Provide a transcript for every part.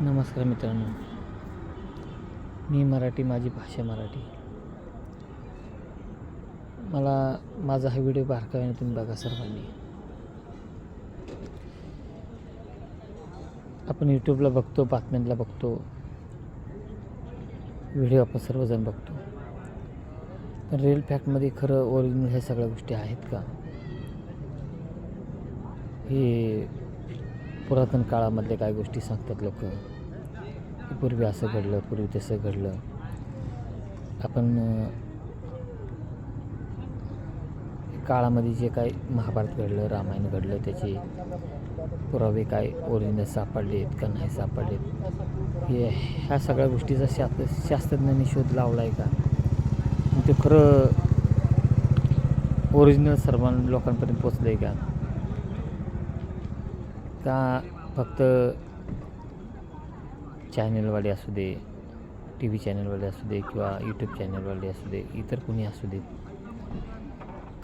नमस्कार मित्रांनो. मी मराठी माझी भाषा मराठी. मला माझा हा व्हिडिओ बारकाव्याने तुम्ही बघा सर्वांनी. आपण यूट्यूबला बघतो बातम्यांना बघतो व्हिडिओ आपण सर्वजण बघतो. पण रिअल फॅक्टमध्ये खरं ओरिजिनल ह्या सगळ्या गोष्टी आहेत का? हे पुरातन काळामधल्या काय गोष्टी सांगतात लोक. पूर्वी असं घडलं पूर्वी तसं घडलं. आपण काळामध्ये जे काय महाभारत घडलं रामायण घडलं त्याचे पुरावे काय ओरिजिनल सापडले आहेत का नाही सापडलेत? हे ह्या सगळ्या गोष्टीचा शास्त्र शास्त्रज्ञांनी शोध लावला आहे का ते खरं ओरिजिनल सर्वां लोकांपर्यंत पोचलं आहे का? का फक्त चॅनलवाले असू दे टी व्ही चॅनलवाले असू दे किंवा यूट्यूब चॅनलवाले असू दे इतर कुणी असू दे.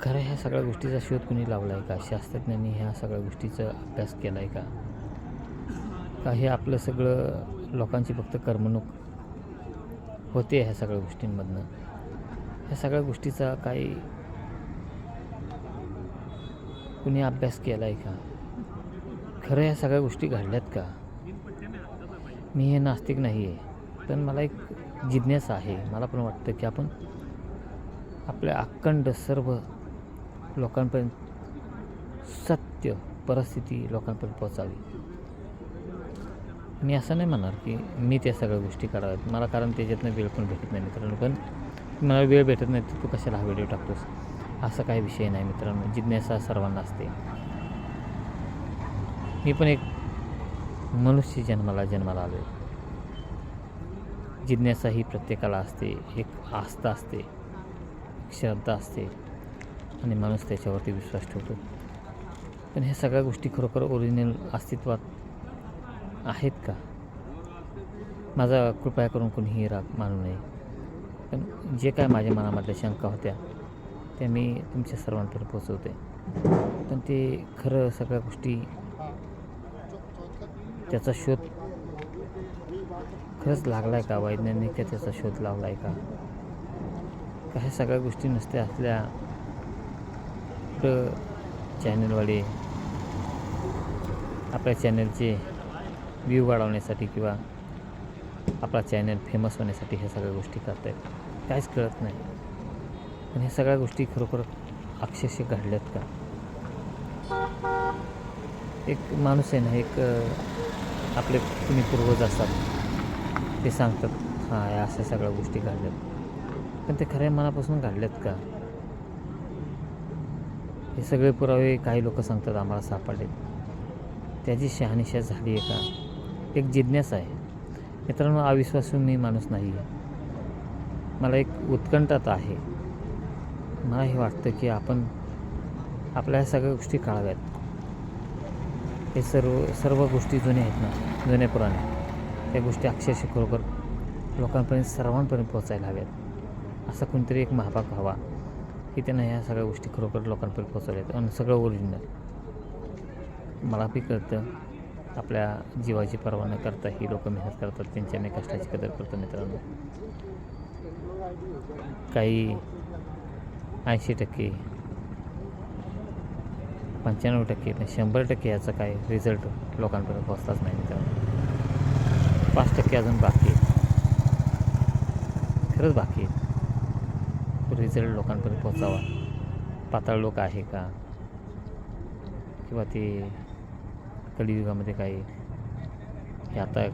खरं ह्या सगळ्या गोष्टीचा शोध कुणी लावला आहे का? शास्त्रज्ञांनी ह्या सगळ्या गोष्टीचा अभ्यास केला आहे का? का हे आपलं सगळं लोकांची फक्त करमणूक होते ह्या सगळ्या गोष्टींमधनं? ह्या सगळ्या गोष्टीचा काही कुणी अभ्यास केला आहे का? खरं ह्या सगळ्या गोष्टी घडल्यात का? मी हे नास्तिक नाही आहे पण मला एक जिज्ञासा आहे. मला पण वाटतं की आपण आपल्या अखंड सर्व लोकांपर्यंत सत्य परिस्थिती लोकांपर्यंत पोचावी मी असं नाही म्हणणार की मी त्या सगळ्या गोष्टी कराव्यात. मला कारण त्याच्यातनं वेळ पण भेटत नाही मित्रांनो. पण मला वेळ भेटत नाही तर तू कशाला हा व्हिडिओ टाकतोस? असा काही विषय नाही मित्रांनो. जिज्ञासा सर्वांना असते. मी पण एक मनुष्य जन्माला जन्माला आलो आहे जिज्ञासा ही प्रत्येकाला असते एक आस्था असते श्रद्धा असते आणि माणूस त्याच्यावरती विश्वास ठेवतो. पण ह्या सगळ्या गोष्टी खरोखर ओरिजिनल अस्तित्वात आहेत का? माझा कृपया करून कोणीही राग मानू नये. पण जे काय माझ्या मनामधल्या शंका होत्या त्या मी तुमच्या सर्वांपर्यंत पोचवते पण ते खरं सगळ्या गोष्टी त्याचा शोध खरंच लागला आहे का? वैज्ञानिक त्याचा शोध लावला आहे का? का ह्या सगळ्या गोष्टी नसत्या असल्या तर चॅनलवाले आपल्या चॅनलचे व्ह्यू वाढवण्यासाठी किंवा आपला चॅनल फेमस होण्यासाठी ह्या सगळ्या गोष्टी करत आहेत काहीच कळत नाही. पण ह्या सगळ्या गोष्टी खरोखर अक्षरशः घडल्यात का? एक माणूस आहे ना एक आपले कुणी पूर्वज असतात. ते सांगतात हां या अशा सगळ्या गोष्टी घडल्यात. पण ते खऱ्या मनापासून घडल्यात का? हे सगळे पुरावे काही लोक सांगतात आम्हाला सापडलेत. त्याची शहानिशा झाली आहे का? एक जिज्ञासा आहे. मित्रांनो अविश्वासू मी माणूस नाही आहे मला एक उत्कंठता आहे. मला हे वाटतं की आपण आपल्या ह्या सगळ्या गोष्टी काढाव्यात हे सर्व सर्व गोष्टी जुन्या आहेत ना जुन्या पुराणे. त्या गोष्टी अक्षरशः खरोखर लोकांपर्यंत सर्वांपर्यंत पोहोचायला हव्यात. असा कोणतरी एक महाभाग हवा की त्यांना ह्या सगळ्या गोष्टी खरोखर लोकांपर्यंत पोचवल्यात आणि सगळं ओरिजिनल मला बी कळतं आपल्या जीवाची पर्वा न करता ही लोक मेहनत करतात त्यांच्याने कष्टाची कदर करतो मित्रांनो. काही ऐंशी टक्के पंच्याण्णव टक्के पण शंभर टक्के याचा काय रिझल्ट लोकांपर्यंत पोचलाच नाही मित्रांनो. पाच टक्के अजून बाकी आहे खरंच बाकी आहे रिझल्ट लोकांपर्यंत पोचावा पाताळ लोक आहे का? किंवा ते कलियुगामध्ये काही हे आता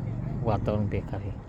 वातावरण बेकार आहे.